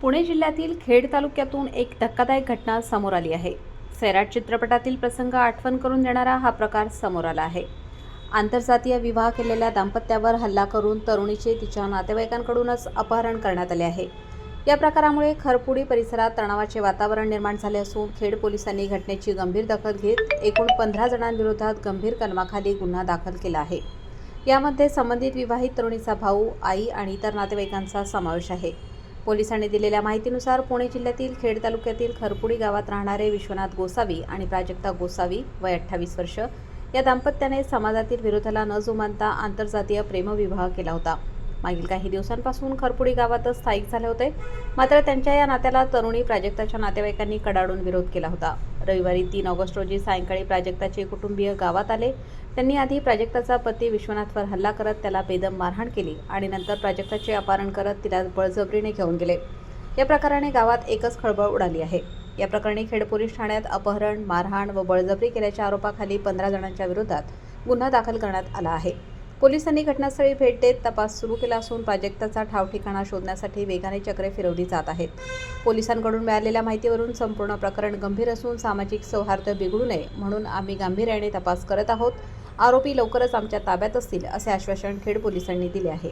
पुणे जिल्ह्यातील खेड तालुक्यातून एक धक्कादायक घटना समोर आली आहे. सैराट चित्रपटातील प्रसंग आठवण करून देणारा हा प्रकार समोर आला आहे. आंतरजातीय विवाह केलेल्या दाम्पत्यावर हल्ला करून तरुणीचे तिच्या नातेवाईकांकडूनच अपहरण करण्यात आले आहे. या प्रकारामुळे खरपुडी परिसरात तणावाचे वातावरण निर्माण झाले असून खेड पोलिसांनी घटनेची गंभीर दखल घेत एकूण पंधरा जणांविरोधात गंभीर कलमाखाली गुन्हा दाखल केला आहे. यामध्ये संबंधित विवाहित तरुणीचा भाऊ आई आणि इतर नातेवाईकांचा समावेश आहे. पोलिसांनी दिलेल्या माहितीनुसार पुणे जिल्ह्यातील खेड तालुक्यातील खरपुडी गावात राहणारे विश्वनाथ गोसावी आणि प्राजक्ता गोसावी वय अठ्ठावीस वर्ष या दाम्पत्याने समाजातील विरोधाला न जुमानता आंतरजातीय प्रेमविवाह केला होता. मागील काही दिवसांपासून खरपुडी गावातच स्थायिक झाले होते. मात्र त्यांच्या या नात्याला तरुणी प्राजक्ताच्या नातेवाईकांनी कडाडून विरोध केला होता. रविवारी तीन ऑगस्ट रोजी सायंकाळी प्राजक्ताचे कुटुंबीय गावात आले. त्यांनी आधी प्राजक्ताचा पती विश्वनाथवर हल्ला करत त्याला बेदम मारहाण केली आणि नंतर प्राजक्ताचे अपहरण करत तिला बळजबरीने घेऊन गेले. या प्रकाराने गावात एकच खळबळ उडाली आहे. या प्रकरणी खेड पोलीस ठाण्यात अपहरण मारहाण व बळजबरी केल्याच्या आरोपाखाली पंधरा जणांच्या विरोधात गुन्हा दाखल करण्यात आला आहे. पोलिसांनी घटनास्थळी भेट देत तपास सुरू केला असून प्राजक्ताचा ठावठिकाणा शोधण्यासाठी वेगाने चक्रे फिरवली जात आहेत. पोलिसांकडून मिळालेल्या माहितीवरून संपूर्ण प्रकरण गंभीर असून सामाजिक सौहार्द बिघडू नये म्हणून आम्ही गांभीर्याने तपास करत आहोत. आरोपी लवकरच आमच्या ताब्यात असतील असे आश्वासन खेड पोलिसांनी दिले आहे.